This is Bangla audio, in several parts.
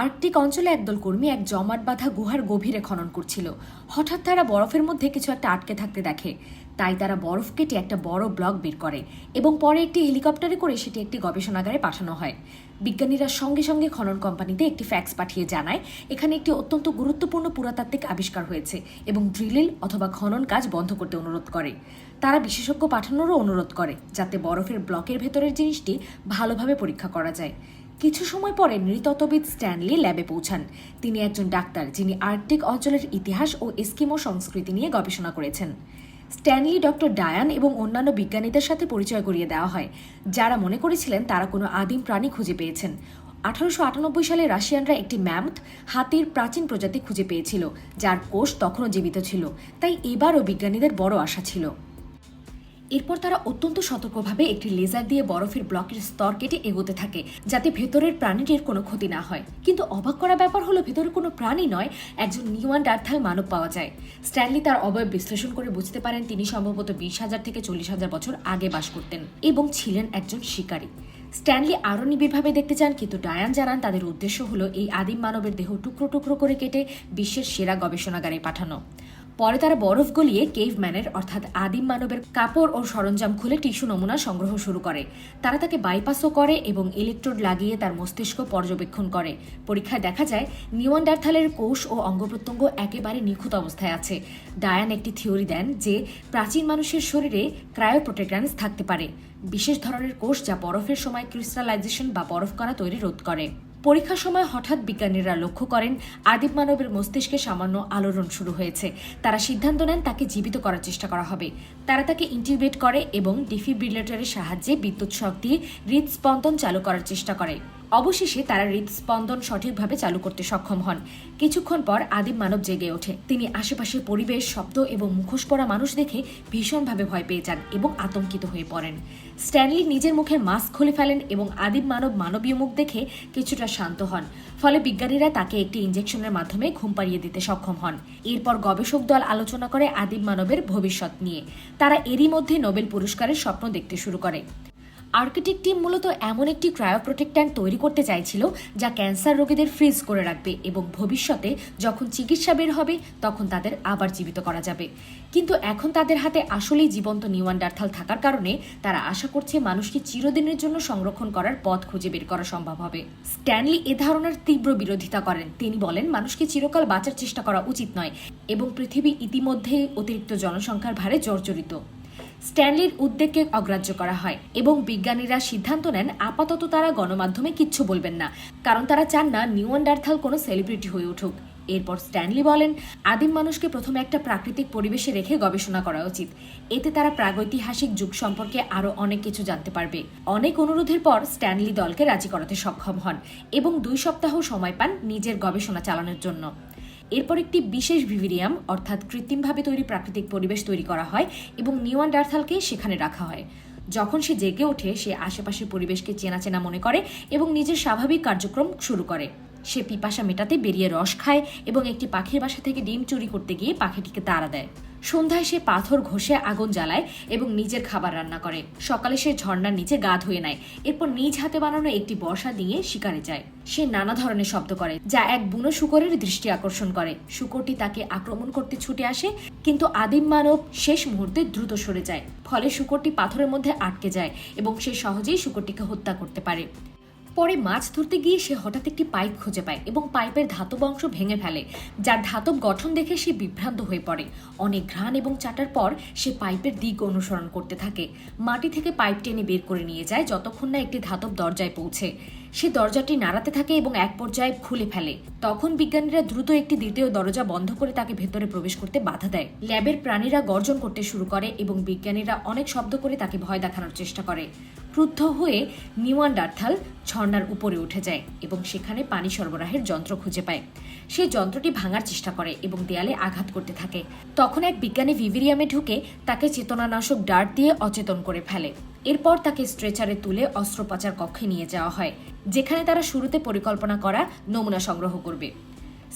আর্কটিক অঞ্চলে একদল কর্মী এক জমাট বাঁধা গুহার গভীরে খনন করছিল। হঠাৎ তারা বরফের মধ্যে কিছু একটা আটকে থাকতে দেখে। তাই তারা বরফ কেটে একটা বড় ব্লক বের করে এবং পরে একটি হেলিকপ্টারে করে সেটি একটি গবেষণাগারে পাঠানো হয়। বিজ্ঞানীরা সঙ্গে সঙ্গে খনন কোম্পানিতে একটি ফ্যাক্স পাঠিয়ে জানায়, এখানে একটি অত্যন্ত গুরুত্বপূর্ণ পুরাতাত্ত্বিক আবিষ্কার হয়েছে এবং ড্রিলিল অথবা খনন কাজ বন্ধ করতে অনুরোধ করে। তারা বিশেষজ্ঞ পাঠানোরও অনুরোধ করে, যাতে বরফের ব্লকের ভেতরের জিনিসটি ভালোভাবে পরীক্ষা করা যায়। কিছু সময় পরে নৃতত্ত্ববিদ স্ট্যানলি ল্যাবে পৌঁছান। তিনি একজন ডাক্তার যিনি আর্কটিক অঞ্চলের ইতিহাস ও এস্কিমো সংস্কৃতি নিয়ে গবেষণা করেছেন। স্ট্যানলি, ডক্টর ডায়ান এবং অন্যান্য বিজ্ঞানীদের সাথে পরিচয় করিয়ে দেওয়া হয়। যারা মনে করেছিলেন তারা কোনো আদিম প্রাণী খুঁজে পেয়েছেন। আঠারোশো আটানব্বই সালে রাশিয়ানরা একটি ম্যামথ হাতির প্রাচীন প্রজাতি খুঁজে পেয়েছিল, যার কোষ তখনও জীবিত ছিল। তাই এবারও বিজ্ঞানীদের বড় আশা ছিল। এরপর তারা অত্যন্ত সতর্কভাবে একটি লেজার দিয়ে বরফের ব্লকের স্তর কেটে এগোতে থাকে, যাতে ভেতরের প্রাণীটির কোনো ক্ষতি না হয়। কিন্তু অবাক করা ব্যাপার হলো, ভেতরে কোনো প্রাণী নয়, একজন নিউয়ান ডার্থাল মানব পাওয়া যায়। স্ট্যানলি তার অবয়ব বিশ্লেষণ করে বুঝতে পারেন, তিনি সম্ভবত বিশ হাজার থেকে চল্লিশ হাজার বছর আগে বাস করতেন এবং ছিলেন একজন শিকারী। স্ট্যানলি আরও নিবিড়ভাবে দেখতে চান, কিন্তু ডায়ান জানান, তাদের উদ্দেশ্য হলো এই আদিম মানবের দেহ টুকরো টুকরো করে কেটে বিশ্বের সেরা গবেষণাগারে পাঠানো। পরে তারা বরফ গলিয়ে কেভম্যানের, অর্থাৎ আদিম মানবের, কাপড় ও সরঞ্জাম খুলে টিস্যু নমুনা সংগ্রহ শুরু করে। তারা তাকে বাইপাসও করে এবং ইলেকট্রোড লাগিয়ে তার মস্তিষ্ক পর্যবেক্ষণ করে। পরীক্ষায় দেখা যায়, নিওয়ান্ডারথালের কোষ ও অঙ্গপ্রত্যঙ্গ একেবারে নিখুঁত অবস্থায় আছে। ডায়ান একটি থিওরি দেন যে, প্রাচীন মানুষের শরীরে ক্রায়োপ্রোটেক্টান্স থাকতে পারে। বিশেষ ধরনের কোষ যা বরফের সময় ক্রিস্টালাইজেশন বা বরফ করা তৈরি রোধ করে। পরীক্ষার সময় হঠাৎ বিজ্ঞানীরা লক্ষ্য করেন আদিব মানবের মস্তিষ্কে সামান্য আলোড়ন শুরু হয়েছে। তারা সিদ্ধান্ত নেন তাকে জীবিত করার চেষ্টা করা হবে। তারা তাকে ইন্টিভেট করে এবং ডিফিব্রিলেটরের সাহায্যে বিদ্যুৎ শক দিয়ে হৃদস্পন্দন চালু করার চেষ্টা করে। অবশেষে তারা হৃদস্পন্দন সঠিকভাবে চালু করতে সক্ষম হন। কিছুক্ষণ পর আদিম মানব জেগে ওঠে। তিনি আশেপাশের পরিবেশ, শব্দ এবং মুখোশ পরা মানুষ দেখে ভীষণভাবে ভয় পেয়ে যান এবং আতঙ্কিত হয়ে পড়েন। স্ট্যানলি নিজের মুখের মাস্ক খুলে ফেলেন এবং আদিম মানব মানবীয় মুখ দেখে কিছুটা শান্ত হন। ফলে বিজ্ঞানীরা তাকে একটি ইঞ্জেকশনের মাধ্যমে ঘুম পাড়িয়ে দিতে সক্ষম হন। এরপর গবেষক দল আলোচনা করে আদিম মানবের ভবিষ্যৎ নিয়ে। তারা এরই মধ্যে নোবেল পুরস্কারের স্বপ্ন দেখতে শুরু করে। আর্কিটেক্ট টিম মূলত এমন একটি ক্রায়োপ্রোটেক্ট্যান্ট তৈরি করতে চাইছিল যা ক্যান্সার রোগীদের ফ্রিজ করে রাখবে এবং ভবিষ্যতে যখন চিকিৎসা বের হবে তখন তাদের আবার জীবিত করা যাবে। কিন্তু এখন তাদের হাতে আসলেই জীবন্ত নিওয়ান্ডারথাল থাকার কারণে তারা আশা করছে মানুষকে চিরদিনের জন্য সংরক্ষণ করার পথ খুঁজে বের করা সম্ভব হবে। স্ট্যানলি এ ধারণার তীব্র বিরোধিতা করেন। তিনি বলেন, মানুষকে চিরকাল বাঁচার চেষ্টা করা উচিত নয় এবং পৃথিবী ইতিমধ্যে অতিরিক্ত জনসংখ্যার ভারে জর্জরিত। স্ট্যানলির উদ্বেগকে অগ্রাহ্য করা হয় এবং বিজ্ঞানীরা সিদ্ধান্ত নেন, আপাতত তারা গণমাধ্যমে কিচ্ছু বলবেন না, কারণ তারা চান না নিউয়ান্ডারথাল কোনো সেলিব্রিটি হয়ে উঠুক। এরপর স্ট্যানলি বলেন, আদিম মানুষকে প্রথমে একটা প্রাকৃতিক পরিবেশে রেখে গবেষণা করা উচিত। এতে তারা প্রাগৈতিহাসিক যুগ সম্পর্কে আরও অনেক কিছু জানতে পারবে। অনেক অনুরোধের পর স্ট্যানলি দলকে রাজি করাতে সক্ষম হন এবং দুই সপ্তাহ সময় পান নিজের গবেষণা চালানোর জন্য। এরপর একটি বিশেষ ভিভিরিয়াম, অর্থাৎ কৃত্রিমভাবে তৈরি প্রাকৃতিক পরিবেশ তৈরি করা হয় এবং নিউয়ান ডার্থালকে সেখানে রাখা হয়। যখন সে জেগে ওঠে, সে আশেপাশের পরিবেশকে চেনা চেনা মনে করে এবং নিজের স্বাভাবিক কার্যক্রম শুরু করে। সে পিপাসা মেটাতে বেরিয়ে রস খায় এবং একটি পাখির বাসা থেকে ডিম চুরি করতে গিয়ে পাখিটিকে তাড়া দেয়। সন্ধ্যায় সে পাথর ঘষে আগুন জ্বালায় এবং নিজের খাবার রান্না করে। সকালে সে ঝর্ণার নিচে গা ধুয়ে নেয়। এরপর নিজ হাতে বানানো একটি বর্ষা দিয়ে শিকারে যায়। সে নানা ধরনের শব্দ করে, যা এক বুনো শুকরের দৃষ্টি আকর্ষণ করে। শুকরটি তাকে আক্রমণ করতে ছুটে আসে, কিন্তু আদিম মানব শেষ মুহূর্তে দ্রুত সরে যায়। ফলে শুকরটি পাথরের মধ্যে আটকে যায় এবং সে সহজেই শুকরটিকে হত্যা করতে পারে। পরে মাছ ধরতে গিয়ে সে হঠাৎ একটি পাইপ খুঁজে পায় এবং পাইপের ধাতব অংশ ভেঙে ফেলে, যার ধাতব গঠন দেখে সে বিভ্রান্ত হয়ে পড়ে। অনেক ঘ্রাণ এবং চাটার পর সে পাইপের দিক অনুসরণ করতে থাকে। মাটি থেকে পাইপ টেনে বের করে নিয়ে যায় যতক্ষণ না একটি ধাতব দরজায় পৌঁছে। সে দরজাটি নাড়াতে থাকে এবং এক পর্যায়ে খুলে ফেলে। তখন বিজ্ঞানীরা দ্রুত একটি দ্বিতীয় দরজা বন্ধ করে তাকে ভেতরে প্রবেশ করতে বাধা দেয়। ল্যাবের প্রাণীরা গর্জন করতে শুরু করে এবং বিজ্ঞানীরা অনেক শব্দ করে তাকে ভয় দেখানোর চেষ্টা করে। ক্রুদ্ধ হয়ে নিওয়ান ডার্থাল ঝর্ণার উপরে উঠে যায় এবং সেখানে পানি সরবরাহের যন্ত্র খুঁজে পায়। সে যন্ত্রটি ভাঙার চেষ্টা করে এবং দেয়ালে আঘাত করতে থাকে। তখন এক বিজ্ঞানী ভিভিরিয়ামে ঢুকে তাকে চেতনানাশক ডার্ট দিয়ে অচেতন করে ফেলে। এরপর তাকে স্ট্রেচারে তুলে অস্ত্রোপচার কক্ষে নিয়ে যাওয়া হয়, যেখানে তারা শুরুতে পরিকল্পনা করা নমুনা সংগ্রহ করবে।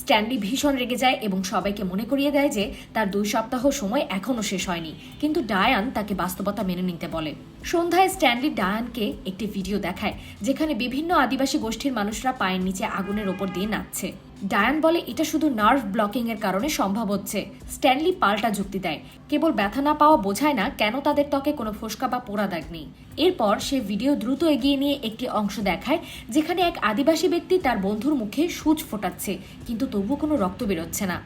স্ট্যানলি ভীষণ রেগে যায় এবং সবাইকে মনে করিয়ে দেয় যে তার দুই সপ্তাহ সময় এখনও শেষ হয়নি। কিন্তু ডায়ান তাকে বাস্তবতা মেনে নিতে বলে। সন্ধ্যায় স্ট্যানলি ডায়ানকে একটি ভিডিও দেখায়, যেখানে বিভিন্ন আদিবাসী গোষ্ঠীর মানুষরা পায়ের নিচে আগুনের ওপর দিয়ে নাচছে। ডায়ান বলে, এটা শুধু নার্ভ ব্লকিং এর কারণে সম্ভব হচ্ছে। স্ট্যানলি পাল্টা যুক্তি দেয়। কেবল ব্যথা না পাওয়া বোঝায় না কেন তাদের ত্বকে কোনো ফোসকা বা পোড়া দাগ নেই। এরপর সে ভিডিও দ্রুত এগিয়ে নিয়ে একটি অংশ দেখায়, যেখানে এক আদিবাসী ব্যক্তি তার বন্ধুর মুখে সুচ ফোটাচ্ছে, কিন্তু তবুও কোনো রক্ত বেরোচ্ছে না।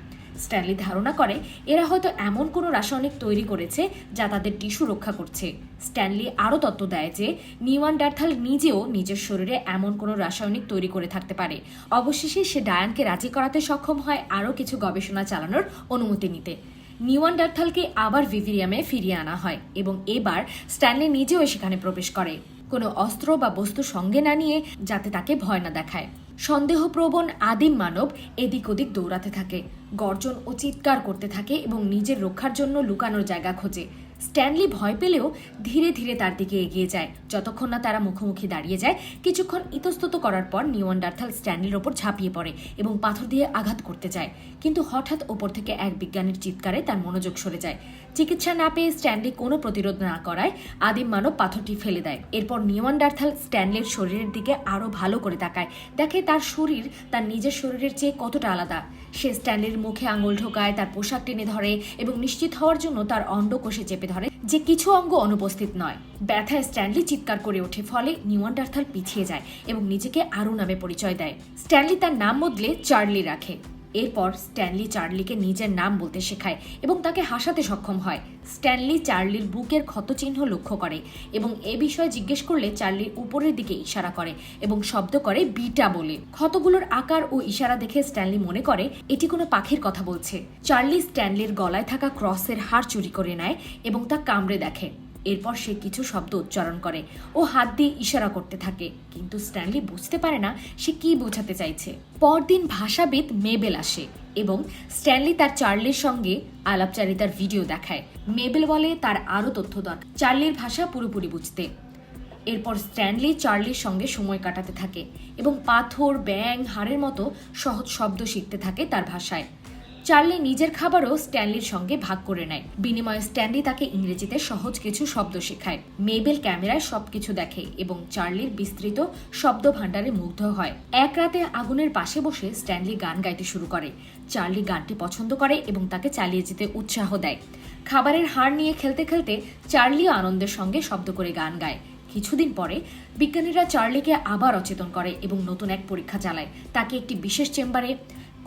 স্ট্যানলি ধারণা করে, এরা হয়তো এমন কোনো রাসায়নিক তৈরি করেছে যা তাদের টিস্যু রক্ষা করছে। স্ট্যানলি আরও তত্ত্ব দেয় যে নিওয়ান ডার্থাল নিজেও নিজের শরীরে এমন কোনো রাসায়নিক তৈরি করে থাকতে পারে। অবশেষে সে ডায়ানকে রাজি করাতে সক্ষম হয় আরও কিছু গবেষণা চালানোর অনুমতি নিতে। নিওয়ান ডার্থালকে আবার ভিভিরিয়ামে ফিরিয়ে আনা হয় এবং এবার স্ট্যানলি নিজেও সেখানে প্রবেশ করে। কোনো অস্ত্র বা বস্তু সঙ্গে না নিয়ে যাতে তাকে ভয় না দেখায়। সন্দেহপ্রবণ আদিম মানব এদিক ওদিক দৌড়াতে থাকে, গর্জন ও চিৎকার করতে থাকে এবং নিজের রক্ষার জন্য লুকানোর জায়গা খোঁজে। স্ট্যানলি ভয় পেলেও ধীরে ধীরে তার দিকে এগিয়ে যায়। যতক্ষণ না তারা মুখোমুখি দাঁড়িয়ে যায়, কিছুক্ষণ ইতস্তত করার পর নিওয়ান্ডার্থাল স্ট্যানলির ওপর ঝাঁপিয়ে পড়ে এবং পাথর দিয়ে আঘাত করতে যায়। কিন্তু হঠাৎ ওপর থেকে এক বিজ্ঞানীর চিৎকারে তার মনোযোগ সরে যায়। চিকিৎসা না পেয়ে স্ট্যানলি কোনো প্রতিরোধ না করায় আদিম মানব পাথরটি ফেলে দেয়। এরপর নিওয়ান ডার্থাল স্ট্যানলির শরীরের দিকে আরও ভালো করে তাকায়। দেখে তার শরীর তার নিজের শরীরের চেয়ে কতটা আলাদা। সে স্ট্যানলির মুখে আঙুল ঢোকায়, তার পোশাক টেনে ধরে এবং নিশ্চিত হওয়ার জন্য তার অন্ডকোষে চেপে ধরে। যে কিছু অঙ্গ অনুপস্থিত নয়। ব্যথায় স্ট্যানলি চিৎকার করে ওঠে, ফলে নিওয়ান ডার্থাল পিছিয়ে যায় এবং নিজেকে আরও নামে পরিচয় দেয়। স্ট্যানলি তার নাম বদলে চার্লি রাখে। এরপর স্ট্যানলি চার্লিকে নিজের নাম বলতে শেখায় এবং তাকে হাসাতে সক্ষম হয়। স্ট্যানলি চার্লির বুকের ক্ষতচিহ্ন লক্ষ্য করে এবং এ বিষয়ে জিজ্ঞেস করলে চার্লি উপরের দিকে ইশারা করে এবং শব্দ করে বিটা বলে। ক্ষতগুলোর আকার ও ইশারা দেখে স্ট্যানলি মনে করে, এটি কোনো পাখির কথা বলছে। চার্লি স্ট্যানলির গলায় থাকা ক্রসের হার চুরি করে নেয় এবং তা কামড়ে দেখে। এরপর সে কিছু শব্দ উচ্চারণ করে। ও হাত দিয়ে ইশারা করতে থাকে, কিন্তু স্ট্যানলি বুঝতে পারে না সে কি বোঝাতে চাইছে। পরদিন ভাষাবিদ মেবেল আসে এবং স্ট্যানলি তার চার্লির সঙ্গে আলাপচারিতার ভিডিও দেখায়। মেবেল বলে তার আরও তথ্য দরকার চার্লির ভাষা পুরোপুরি বুঝতে। এরপর স্ট্যানলি চার্লির সঙ্গে সময় কাটাতে থাকে এবং পাথর ব্যাং হাড়ের মতো সহজ শব্দ শিখতে থাকে তার ভাষায়। চার্লি নিজের খাবারও স্ট্যানলির সঙ্গে ভাগ করে নেয়। বিনিময়ে স্ট্যানলি তাকে ইংরেজিতে সহজ কিছু শব্দ শেখায়। মেবেল ক্যামেরায় সবকিছু দেখে এবং চার্লির বিস্তৃত শব্দ ভাণ্ডারে মুগ্ধ হয়। এক রাতে আগুনের পাশে বসে স্ট্যানলি গান গাইতে শুরু করে। চার্লি গানটি পছন্দ করে এবং তাকে চালিয়ে যেতে উৎসাহ দেয়। খাবারের হাড় নিয়ে খেলতে খেলতে চার্লিও আনন্দের সঙ্গে শব্দ করে গান গায়। কিছুদিন পরে বিজ্ঞানীরা চার্লিকে আবার অচেতন করে এবং নতুন এক পরীক্ষা চালায়। তাকে একটি বিশেষ চেম্বারে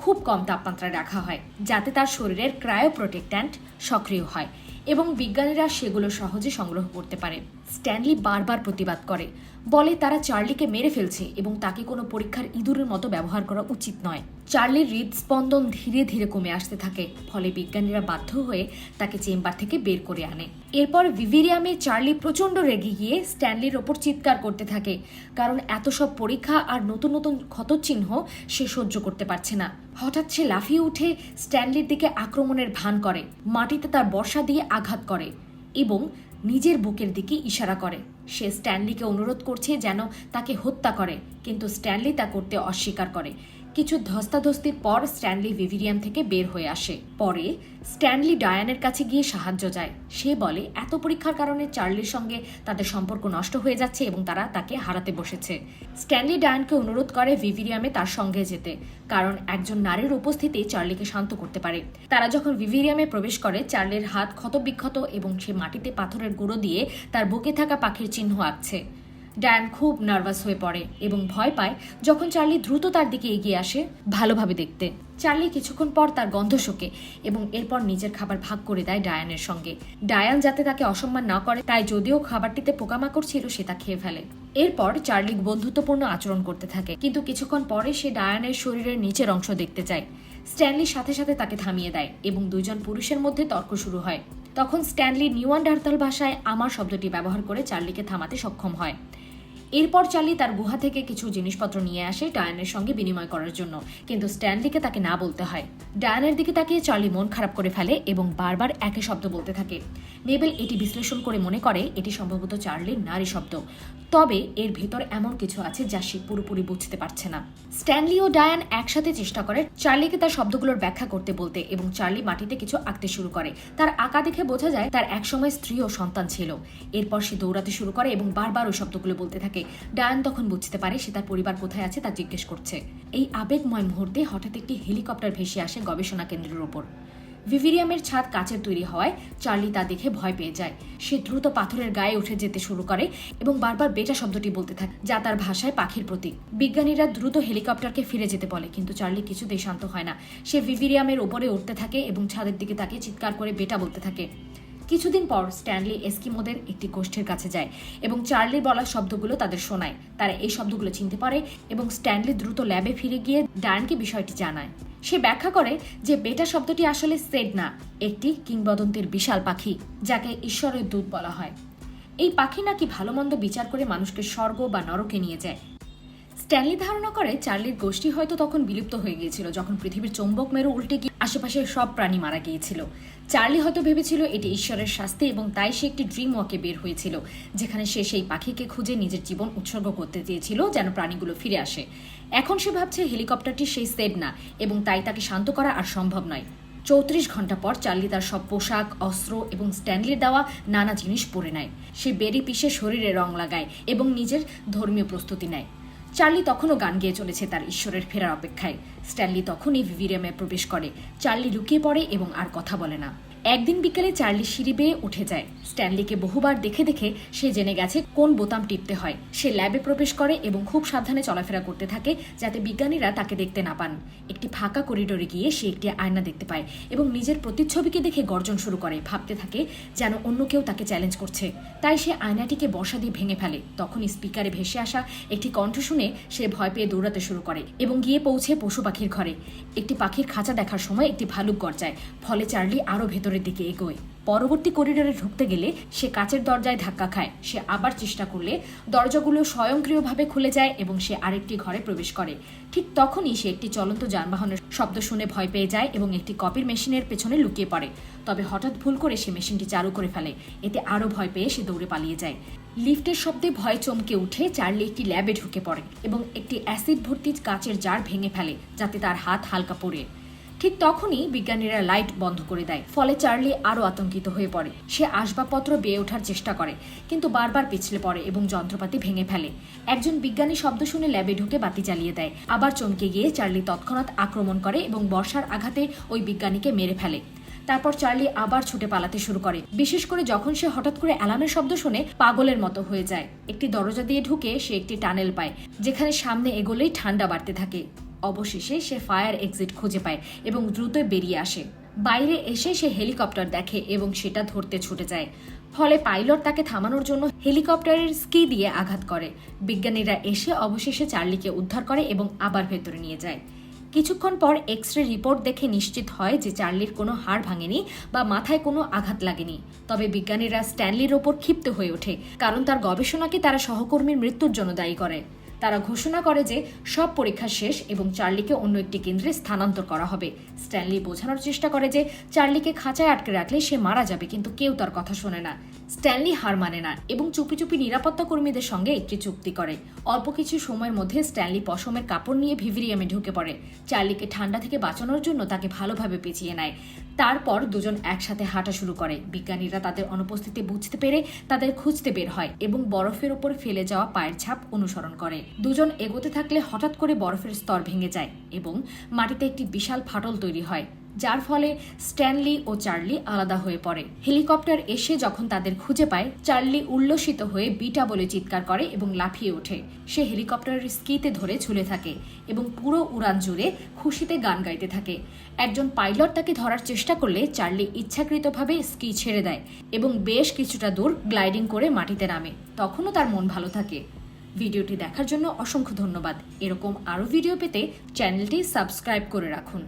খুব কম তাপমাত্রায় রাখা হয়, যাতে তার শরীরের ক্রায়োপ্রোটেক্ট্যান্ট সক্রিয় হয় এবং বিজ্ঞানীরা সেগুলো সহজে সংগ্রহ করতে পারে। স্ট্যানলি বারবার প্রতিবাদ করে, বলে তারা চার্লিকে মেরে ফেলছে এবং তাকে কোনো পরীক্ষার ইঁদুরের মতো ব্যবহার করা উচিত নয়। চার্লির হৃদস্পন্দন ধীরে ধীরে কমে আসতে থাকে, ফলে বিজ্ঞানীরা বাধ্য হয়ে তাকে চেম্বার থেকে বের করে আনে। এরপর ভিভিরিয়ামে চার্লি প্রচণ্ড রেগে গিয়ে স্ট্যানলির ওপর চিৎকার করতে থাকে, কারণ এত সব পরীক্ষা আর নতুন নতুন ক্ষতচিহ্ন সে সহ্য করতে পারছে না। হঠাৎ সে লাফিয়ে উঠে স্ট্যানলির দিকে আক্রমণের ভান করে। মাটিতে তার বর্ষা দিয়ে আঘাত করে এবং নিজের বুকের দিকে ইশারা করে। সে স্ট্যানলিকে অনুরোধ করছে যেন তাকে হত্যা করে, কিন্তু স্ট্যানলি তা করতে অস্বীকার করে। কিছু ধস্তাধস্তির পর স্ট্যানলি ভিভিরিয়াম থেকে বের হয়ে আসে। পরে স্ট্যানলি ডায়ানের কাছে গিয়ে সাহায্য চায়। সে বলে, এত পরীক্ষার কারণে চার্লির সঙ্গে তাদের সম্পর্ক নষ্ট হয়ে যাচ্ছে এবং তারা তাকে হারাতে বসেছে। স্ট্যানলি ডায়ানকে অনুরোধ করে ভিভিরিয়ামে তার সঙ্গে যেতে, কারণ একজন নারীর উপস্থিতি চার্লিকে শান্ত করতে পারে। তারা যখন ভিভিরিয়ামে প্রবেশ করে, চার্লির হাত ক্ষতবিক্ষত এবং সে মাটিতে পাথরের গুঁড়ো দিয়ে তার বুকে থাকা পাখির চিহ্ন আঁকছে। ড্যান খুব নার্ভাস হয়ে পড়ে এবং ভয় পায় যখন চার্লি দ্রুত তার দিকে এগিয়ে আসে ভালোভাবে দেখতে। চার্লি কিছুক্ষণ পর তার গন্ধ শোকে এবং এরপর নিজের খাবার ভাগ করে দেয় ডায়ানের সঙ্গে। ডায়ান যাতে তাকে অসম্মান না করে, তাই যদিও খাবারটিতে পোকামাকড় ছিল, সে তা খেয়ে ফেলে। এরপর চার্লি বন্ধুত্বপূর্ণ আচরণ করতে থাকে, কিন্তু কিছুক্ষণ পরে সে ডায়ানের শরীরের নিচের অংশ দেখতে চায়। স্ট্যানলির সাথে সাথে তাকে থামিয়ে দেয় এবং দুইজন পুরুষের মধ্যে তর্ক শুরু হয়। তখন স্ট্যানলি নিউ ডার্তাল ভাষায় আমার শব্দটি ব্যবহার করে চার্লিকে থামাতে সক্ষম হয়। এরপর চার্লি তার গুহা থেকে কিছু জিনিসপত্র নিয়ে আসে ডায়ানের সঙ্গে বিনিময় করার জন্য। কিন্তু স্ট্যানলিকে তাকে না বলতে হয়। ডায়ানের দিকে তাকিয়ে চার্লি মন খারাপ করে ফেলে এবং বারবার একই শব্দ বলতে থাকে। নেবেল এটি বিশ্লেষণ করে মনে করে, এটি সম্ভবত চার্লির নারী শব্দ। তবে এর ভেতর এমন কিছু আছে যা সে পুরোপুরি বুঝতে পারছে না। স্ট্যানলি ও ডায়ান একসাথে চেষ্টা করে চার্লিকে তার শব্দগুলোর ব্যাখ্যা করতে বলতে এবং চার্লি মাটিতে কিছু আঁকতে শুরু করে। তার আঁকা দেখে বোঝা যায়, তার একসময় স্ত্রী ও সন্তান ছিল। এরপর সে দৌড়াতে শুরু করে এবং বারবার ওই শব্দগুলো বলতে থাকে। ডায়ান তখন বুঝতে পারে সে তার পরিবার কোথায় আছে তা জিজ্ঞেস করছে। এই আবেগময় মুহূর্তে হঠাৎ একটি হেলিকপ্টার ভেসে আসে গবেষণা কেন্দ্রের ওপর। ভিভিরিয়ামের ছাদ কাচের তৈরি হওয়ায় চার্লি তা দেখে ভয় পেয়ে যায়। সে দ্রুত পাথরের গায়ে উঠে যেতে শুরু করে এবং বারবার বেটা শব্দটি বলতে থাকে, যা তার ভাষায় পাখির প্রতীক। বিজ্ঞানীরা দ্রুত হেলিকপ্টারকে ফিরে যেতে বলে, কিন্তু চার্লি কিছুতেই শান্ত হয় না। সে ভিভিরিয়ামের ওপরে উঠতে থাকে এবং ছাদের দিকে তাকে চিৎকার করে বেটা বলতে থাকে কিছুদিন পর স্ট্যানলি এস্কিমোদের একটি গোষ্ঠীর কাছে যায় এবং চার্লির বলা শব্দগুলো তাদের শোনায়। তারা এই শব্দগুলো চিনতে পারে এবং স্ট্যানলি দ্রুত ল্যাবে ফিরে গিয়ে ডায়ানকে বিষয়টি জানায়। সে ব্যাখ্যা করে যে বেটা শব্দটি আসলে সেড না, একটি কিংবদন্তির বিশাল পাখি, যাকে ঈশ্বরের দূত বলা হয়। এই পাখি নাকি ভালো মন্দ বিচার করে মানুষকে স্বর্গ বা নরকে নিয়ে যায়। স্ট্যানলি ধারণা করে চার্লির গোষ্ঠী হয়তো তখন বিলুপ্ত হয়ে গিয়েছিল, যখন পৃথিবীর চৌম্বক মেরু উল্টে গিয়ে আশেপাশের সব প্রাণী মারা গিয়েছিল। চার্লি হয়তো ভেবেছিল এটি ঈশ্বরের শাস্তি এবং তাই সে একটি ড্রিম ওয়াকে বের হয়েছিল, যেখানে সে সেই পাখিকে খুঁজে নিজের জীবন উৎসর্গ করতে চেয়েছিল যেন প্রাণীগুলো ফিরে আসে। এখন সে ভাবছে হেলিকপ্টারটি সেই সেড না এবং তাই তাকে শান্ত করা আর সম্ভব নয়। চৌত্রিশ ঘণ্টা পর চার্লি তার সব পোশাক, অস্ত্র এবং স্ট্যানলির দেওয়া নানা জিনিস পরে নেয়। সে বেরি পিষে শরীরে রং লাগায় এবং নিজের ধর্মীয় প্রস্তুতি নেয়। চার্লি তখনও গান গেয়ে চলেছে তার ঈশ্বরের ফেরার অপেক্ষায়। স্ট্যানলি তখনই ভিভিরিয়ামে প্রবেশ করে। চার্লি লুকিয়ে পড়ে এবং আর কথা বলে না। একদিন বিকেলে চার্লি সিঁড়ি বেয়ে উঠে যায়। স্ট্যানলিকে বহুবার দেখে দেখে সে জেনে গেছে কোন বোতাম টিপতে হয়। সে ল্যাবে প্রবেশ করে এবং খুব সাবধানে চলাফেরা করতে থাকে যাতে বিজ্ঞানীরা তাকে দেখতে না পান। একটি ফাঁকা করিডোরে গিয়ে সে একটি আয়না দেখতে পায় এবং নিজের প্রতিচ্ছবিকে দেখে গর্জন শুরু করে, ভাবতে থাকে যেন অন্য কেউ তাকে চ্যালেঞ্জ করছে। তাই সে আয়নাটিকে বসা দিয়ে ভেঙে ফেলে। তখন স্পিকারে ভেসে আসা একটি কণ্ঠ শুনে সে ভয় পেয়ে দৌড়াতে শুরু করে এবং গিয়ে পৌঁছে পশু পাখির ঘরে। একটি পাখির খাঁচা দেখার সময় একটি ভালুক গর্জায়, ফলে চার্লি আরও ভেতরের দিকে এগোয়। পরবর্তী করিডোরে ঢুকতে গেলে সে কাচের দরজায় ধাক্কা খায়। সে আবার চেষ্টা করলে দরজাগুলো স্বয়ংক্রিয়ভাবে খুলে যায় এবং সে আরেকটি ঘরে প্রবেশ করে। ঠিক তখনই সে একটি চলন্ত যানবাহনের শব্দ শুনে ভয় পেয়ে যায় এবং একটি কপির মেশিনের পেছনে লুকিয়ে পড়ে। তবে হঠাৎ ভুল করে সে মেশিনটি চালু করে ফেলে। এতে আরও ভয় পেয়ে সে দৌড়ে পালিয়ে যায়। লিফটের শব্দে ভয় চমকে উঠে চার্লি একটি ল্যাবে ঢুকে পড়ে এবং একটি অ্যাসিড ভর্তি কাচের জার ভেঙে ফেলে, যাতে তার হাত হালকা পড়ে। ঠিক তখনই বিজ্ঞানীরা লাইট বন্ধ করে দেয়, ফলে চার্লি আরও আতঙ্কিত হয়ে পড়ে। সে আসবাবপত্র বেয়ে ওঠার চেষ্টা করে, কিন্তু বারবার পিছলে পড়ে এবং যন্ত্রপাতি ভেঙে ফেলে। একজন বিজ্ঞানী শব্দ শুনে ল্যাবে ঢুকে বাতি জ্বালিয়ে দেয়। আবার চমকে গিয়ে চার্লি তৎক্ষণাৎ আক্রমণ করে এবং বর্ষার আঘাতে ওই বিজ্ঞানীকে মেরে ফেলে। তারপর চার্লি আবার ছুটে পালাতে শুরু করে। বিশেষ করে যখন সে হঠাৎ করে অ্যালার্মের শব্দ শুনে পাগলের মতো হয়ে যায়। একটি দরজা দিয়ে ঢুকে সে একটি টানেল পায়, যেখানে সামনে এগোলেই ঠান্ডা বাড়তে থাকে। অবশেষে সে ফায়ার এক্সিট খুঁজে পায় এবং দ্রুত বেরিয়ে আসে। বাইরে এসে সে হেলিকপ্টার দেখে এবং সেটা ধরতে ছুটে যায়। ফলে পাইলট তাকে থামানোর জন্য হেলিকপ্টারের স্কি দিয়ে আঘাত করে। বিজ্ঞানীরা এসে অবশেষে চার্লিকে উদ্ধার করে এবং আবার ভেতরে নিয়ে যায়। কিছুক্ষণ পর এক্স রে রিপোর্ট দেখে নিশ্চিত হয় যে চার্লির কোনো হাড় ভাঙেনি বা মাথায় কোনো আঘাত লাগেনি। তবে বিজ্ঞানীরা স্ট্যানলির ওপর ক্ষিপ্ত হয়ে ওঠে, কারণ তার গবেষণাকে তারা সহকর্মীর মৃত্যুর জন্য দায়ী করে। তারা ঘোষণা করে যে সব পরীক্ষা শেষ এবং চার্লিকে অন্য একটি কেন্দ্রে স্থানান্তর করা হবে। স্ট্যানলি বোঝানোর চেষ্টা করে যে চার্লিকে খাঁচায় আটকে রাখলে সে মারা যাবে, কিন্তু কেউ তার কথা শোনে না। স্ট্যানলি হার মানে না এবং চুপি চুপি নিরাপত্তা কর্মীদের সঙ্গে একটি চুক্তি করে। অল্প কিছু সময়ের মধ্যে স্ট্যানলি পশমের কাপড় নিয়ে ভিভিরিয়ামে ঢুকে পড়ে। চার্লিকে ঠান্ডা থেকে বাঁচানোর জন্য তাকে ভালোভাবে পেঁচিয়ে নেয়। তারপর দুজন একসাথে হাঁটা শুরু করে। বিজ্ঞানীরা তাদের অনুপস্থিতি বুঝতে পেরে তাদের খুঁজতে বের হয় এবং বরফের ওপর ফেলে যাওয়া পায়ের ছাপ অনুসরণ করে। দুজন এগোতে থাকলে হঠাৎ করে বরফের স্তর ভেঙে যায় এবং মাটিতে একটি বিশাল ফাটল তৈরি হয়। যার ফলে স্ট্যানলি ও চার্লি আলাদা হয়ে পড়ে। হেলিকপ্টার এসে যখন তাদের খুঁজে পায়, চার্লি উল্লসিত হয়ে বিটা বলে চিৎকার করে এবং লাফিয়ে ওঠে। সে হেলিকপ্টারের স্কিতে ধরে ঝুলে থাকে এবং পুরো উড়ান জুড়ে খুশিতে গান গাইতে থাকে। একজন পাইলট তাকে ধরার চেষ্টা করলে চার্লি ইচ্ছাকৃতভাবে স্কি ছেড়ে দেয় এবং বেশ কিছুটা দূর গ্লাইডিং করে মাটিতে নামে। তখনও তার মন ভালো থাকে। ভিডিওটি দেখার জন্য অসংখ্য ধন্যবাদ। এরকম আরও ভিডিও পেতে চ্যানেলটি সাবস্ক্রাইব করে রাখুন।